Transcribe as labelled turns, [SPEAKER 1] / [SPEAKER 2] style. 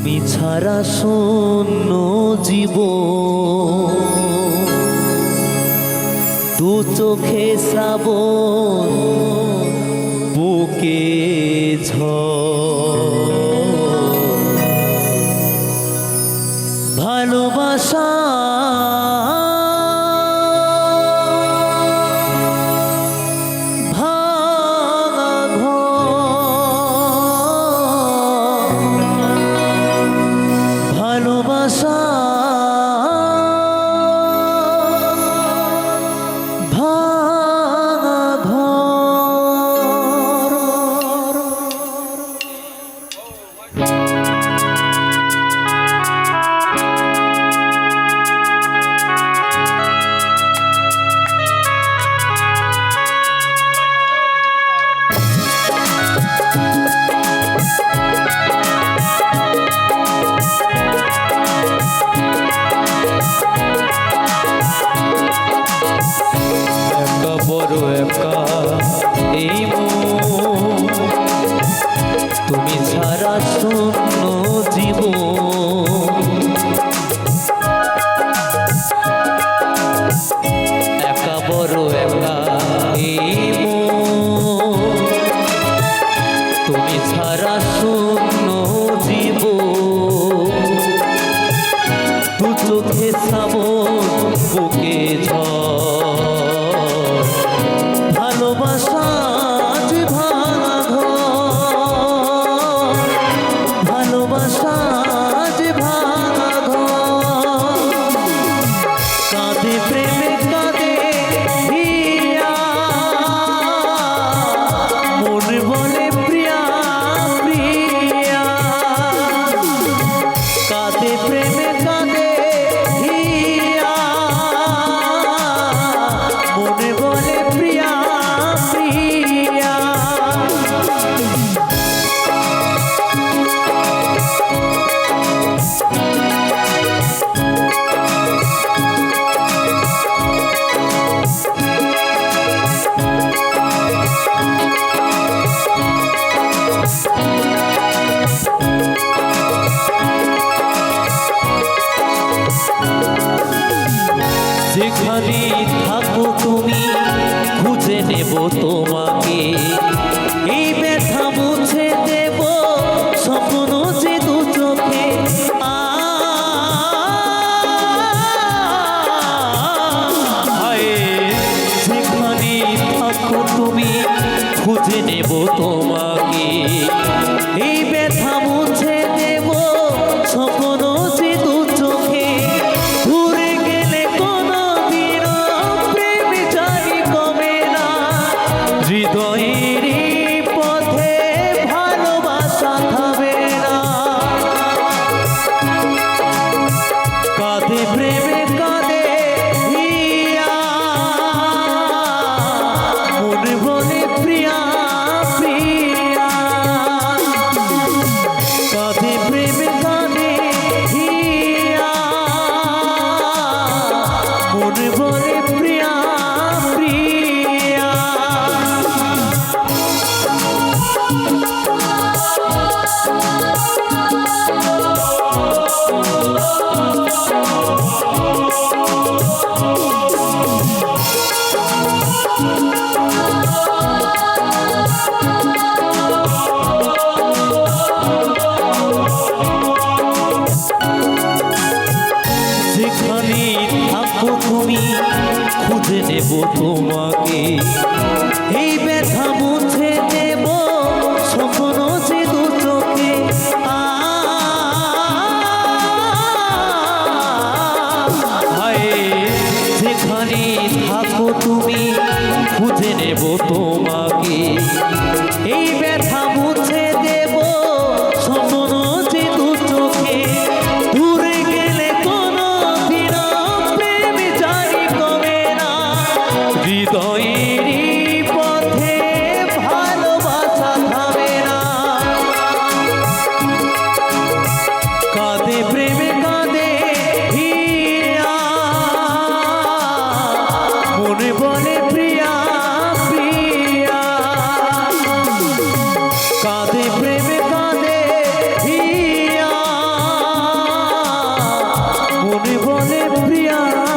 [SPEAKER 1] তুমি ছাড়া শূন্য জীব দু চোখে বুকে ভালোবাসা 我说 যেখানে থাকো তুমি খুঁজে নেব তোমাকে। তোমাকে। এই ব্যথা মুছে দেব স্বপ্ন যে দুটোকে। সেখানে থাকো তুমি খুঁজে নেব তো। হৃদয়েরই পথে ভালোবাসা থামে না। কাঁদে প্রেমে, কাঁদে মনে বলে, প্রিয়া প্রিয়া। কাঁদে প্রেমে, কাঁদে মনে বলে, প্রিয়া।